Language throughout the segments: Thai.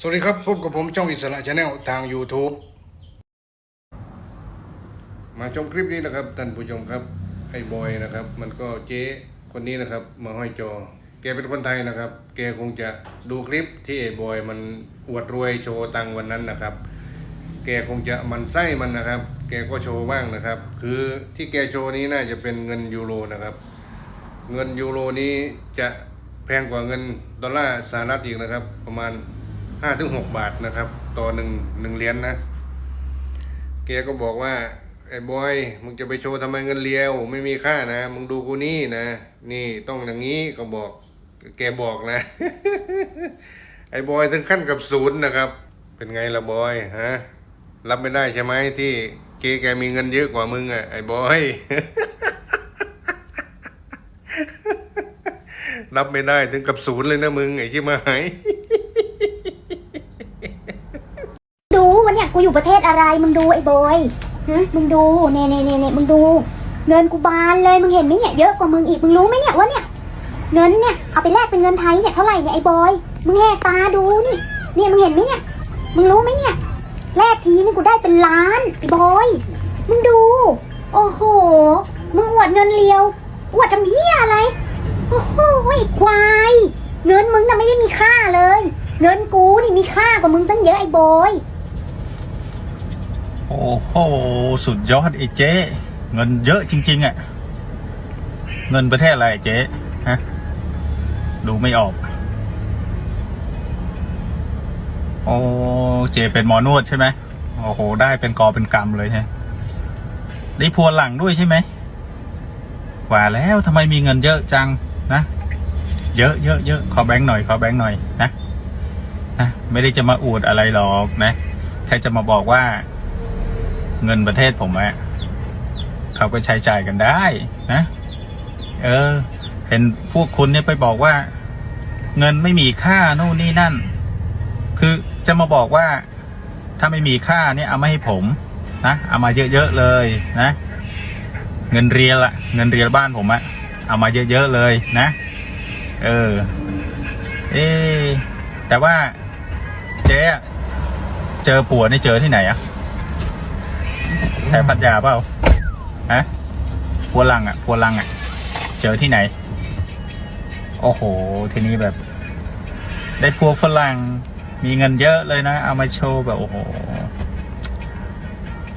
สวัสดีครับพบกับผมช่องอิสระชาแนลทาง YouTube มาชมคลิปนี้นะครับท่านผู้ชมครับไอ้บอยนะครับ มันก็เจ๊คนนี้นะครับ มาห้อยจอ แกเป็นคนไทยนะครับ แกคงจะดูคลิปที่ไอ้บอยมันอวดรวยโชว์ตังค์วันนั้นนะครับ แกคงจะมันไส้มันนะครับ แกก็โชว์บ้างนะครับ คือที่แกโชว์นี้น่าจะเป็นเงินยูโรนะครับ เงินยูโรนี้จะแพงกว่าเงินดอลลาร์สหรัฐอีกนะครับ ประมาณ 5ถึง6บาทนะครับ ต่อหนึ่งหนึ่งเหรียญนนะแกก็บอกว่าไอ้บอยมึงจะไปโชว์ทำไมเงินเลียว ไม่มีค่านะ มึงดูกูนี่นะ นี่ต้องอย่างนี้ก็บอก แกบอกนะ ไอ้บอยถึงขั้นกับศูนย์นะครับ เป็นไงละบอยฮะรับไม่ได้ใช่ไหมที่เกแกมีเงินเยอะกว่ามึงอะไอ้บอยรับไม่ได้ถึงกับศูนย์เลยนะมึงไอ้ที่มาหาย ดูวันเนี้ย กูอยู่ประเทศอะไร มึงดูไอ้บอยฮะมึงดูเน่เน่เน่เน่มึงดู เงินกูบานเลย มึงเห็นไหมเนี่ย เยอะกว่ามึงอีก มึงรู้ไหมเนี่ยว่าเนี่ย เงินเนี่ย เอาไปแลกเป็นเงินไทยเนี่ยเท่าไหร่เนี่ยไอ้บอย มึงแหกตาดูนี่ เนี่ยมึงเห็นไหมเนี่ย มึงรู้ไหมเนี่ย แลกทีนี่กูได้เป็นล้านไอ้บอย มึงดู โอ้โห มึงอวดเงินเลียว อวดทำเหี้ยอะไร โอ้โหไอ้ควาย เงินมึงน่ะไม่ได้มีค่าเลย เงินกูนี่มีค่ากว่ามึงตั้งเยอะไอ้บอย โอ้โหสุดยอดไอ้เจ๊ เงินเยอะจริง ๆอะ่ะ เงินประเทศอะไรเจ๊ฮะดูไม่ออก โอ้เจเป็นหมอนวดใช่ไหมโอ้โห ได้เป็นกอเป็นกำเลยใช่ไหมได้พัวหลังด้วยใช่ไหมว่าแล้วทำไมมีเงินเยอะจังนะเยอะเยอะเยอะขอแบงค์หน่อยขอแบงค์หน่อยนะนะไม่ได้จะมาอวดอะไรหรอกนะแค่จะมาบอกว่า เงินประเทศผมอะเขาก็ใช้จ่ายกันได้นะ เออเห็นพวกคุณเนี่ยไปบอกว่า เงินไม่มีค่านู่นนี่นั่น คือจะมาบอกว่า ถ้าไม่มีค่าเนี่ยเอามาให้ผมนะเอามาเยอะๆเลยนะ เงินเรียลอะเงินเรียลบ้านผมอะเอามาเยอะๆเลยนะ เออ เอ๊แต่ว่าเจ๊เจอผัวนี่เจอที่ไหนอะ แถวพัทยาเปล่าฮะพัวลังอะพัวลังอะ เจอที่ไหน โอ้โห ทีนี้แบบ ได้พัวฝรั่ง มีเงินเยอะเลยนะ เอามาโชว์แบบโอ้โห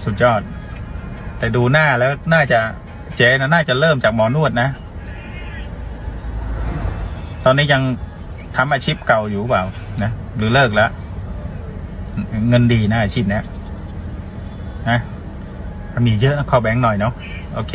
สุดยอด แต่ดูหน้าแล้วน่าจะเจ๊นะน่าจะเริ่มจากหมอนวดนะ ตอนนี้ยังทำอาชีพเก่าอยู่เปล่า นะ หรือเลิกแล้ว เงินดีนะอาชีพเนี้ยนะ มีเยอะนะขอแบงค์หน่อยเนาะโอเค